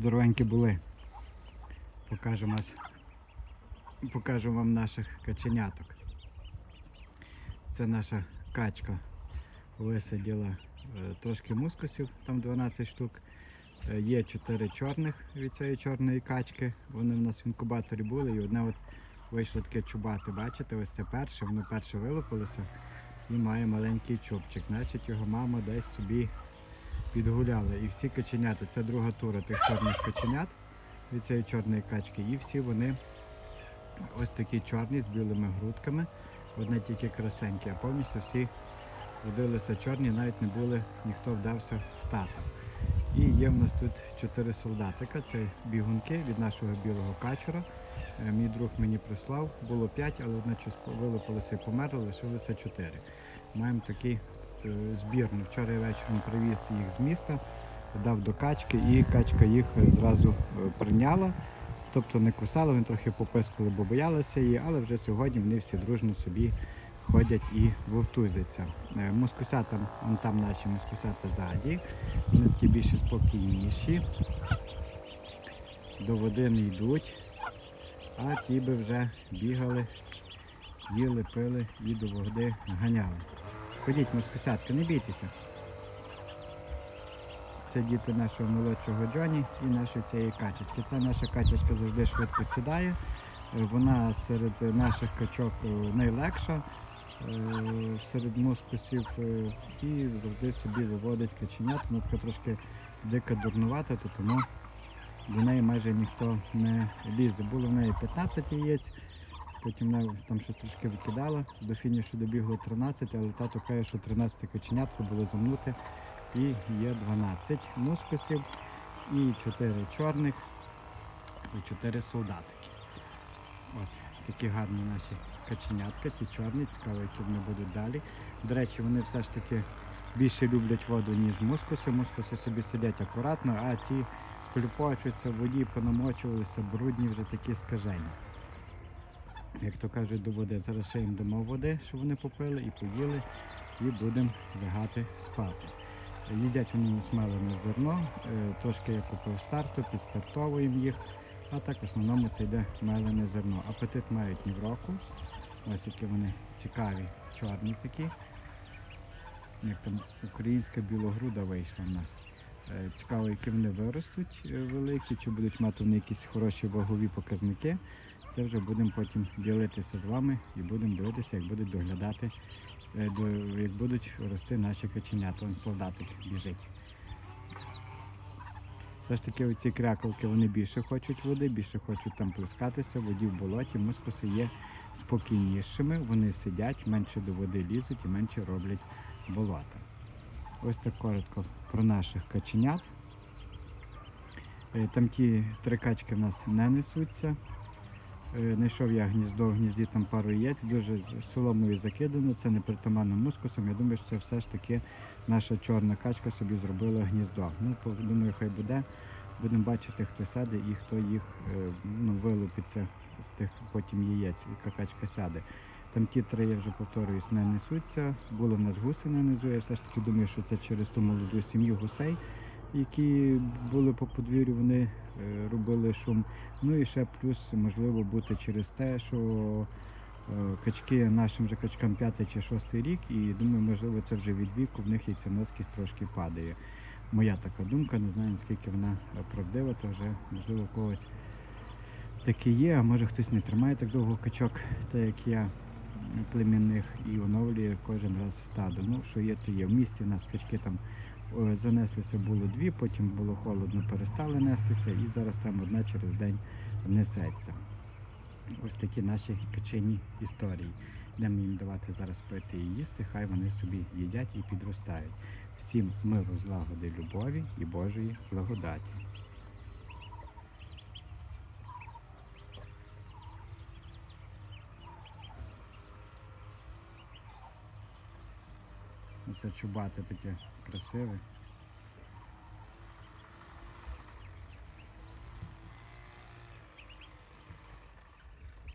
здоровенькі були. Покажемо. Покажу вам наших каченяток. Це наша качка висиділа е, трошки мускусів, там 12 штук. Е, Є 4 чорних від цієї чорної качки. Вони в нас в інкубаторі були і одне от вийшло таке чубате. Бачите, ось це перше, воно перше вилупилося і має маленький чубчик. Значить його мама десь собі підгуляла. І всі каченята, це друга тура тих чорних каченят від цієї чорної качки. І всі вони ось такі чорні з білими грудками. Одне тільки красеньке, а повністю всі родилися чорні, навіть не були, ніхто вдався в тата. І є в нас тут чотири солдатика. Це бігунки від нашого білого качура. Е, Мій друг мені прислав. Було п'ять, але щось вилупилося і померло, лишилося чотири. Маємо такий е, збірний. Вчора вечором привіз їх з міста, дав до качки, і качка їх зразу е, прийняла. Тобто не кусала, вони трохи попискали, бо боялися її, але вже сьогодні вони всі дружно собі ходять і вовтузяться. Е, Мускусята, вон там наші мускусята ззаді, вони такі більше спокійніші, до води не йдуть, а ті би вже бігали, їли, пили і до води ганяли. Ходіть, мускусятка, не бійтеся. Це діти нашого молодшого Джоні і нашої цієї качечки. Це наша качечка завжди швидко сідає. Е, Вона серед наших качок е, найлегша е, серед мускусів і завжди собі виводить каченят. Вона така трошки дика дурнувата, то тому до неї майже ніхто не лізе. Було в неї 15 яєць, потім вона там щось трошки викидала. До фінішу добігло 13, але тато каже, що 13 каченятко було замнути. І є 12 мускусів, і 4 чорних, і 4 солдатики. От такі гарні наші каченятка, ці чорні, цікаво, які вони будуть далі. До речі, вони все ж таки більше люблять воду, ніж мускуси. Мускуси собі сидять акуратно, а ті плюпочуться в воді, понамочувалися, брудні вже такі скажені. Як то кажуть, до води. Зараз ще їм дамо води, щоб вони попили і поїли, і будемо лягати спати. Їдять вони насмелене зерно, е, трошки я купив старту, підстартовуємо їх, а так в основному це йде мелене зерно. Апетит мають ні в року. Ось які вони цікаві, чорні такі. Як там українська білогруда вийшла в нас. Е, Цікаво, які вони виростуть е, великі, чи будуть мати вони якісь хороші вагові показники. Це вже будемо потім ділитися з вами і будемо дивитися, як будуть доглядати, е, як будуть рости наші каченята. Вон солдатик біжить. Все ж таки оці крякалки вони більше хочуть води, більше хочуть там плескатися, воді в болоті, мускуси є спокійнішими, вони сидять, менше до води лізуть і менше роблять болота. Ось так коротко про наших каченят. Е, Там ті три качки в нас не несуться. Е, Знайшов я гніздо, в гнізді там пару яєць, дуже соломою закидано, це не притаманним мускусом. Я думаю, що це все ж таки наша чорна качка собі зробила гніздо. Ну, думаю, хай буде. Будемо бачити, хто сяде і хто їх е, ну, вилупиться з тих потім яєць, яка качка сяде. Там ті три, я вже повторююсь, не несуться. Були в нас гуси на низу. Я все ж таки думаю, що це через ту молоду сім'ю гусей, які були по подвір'ю, вони е, робили шум. Ну і ще плюс можливо бути через те, що е, качки нашим же качкам п'ятий чи шостий рік, і думаю, можливо, це вже від віку в них яйценоскість трошки падає. Моя така думка, не знаю наскільки вона е, правдива, то вже можливо у когось таке є, а може хтось не тримає так довго качок, так як я племінних, і оновлює кожен раз стадо. Ну, що є, то є. В місті у нас качки там занеслися було дві, потім було холодно, перестали нестися, і зараз там одна через день несеться. Ось такі наші печені історії. Будемо їм давати зараз пити і їсти, хай вони собі їдять і підростають. Всім миру, злагоди, любові і Божої благодаті. Оце чубате таке красиве.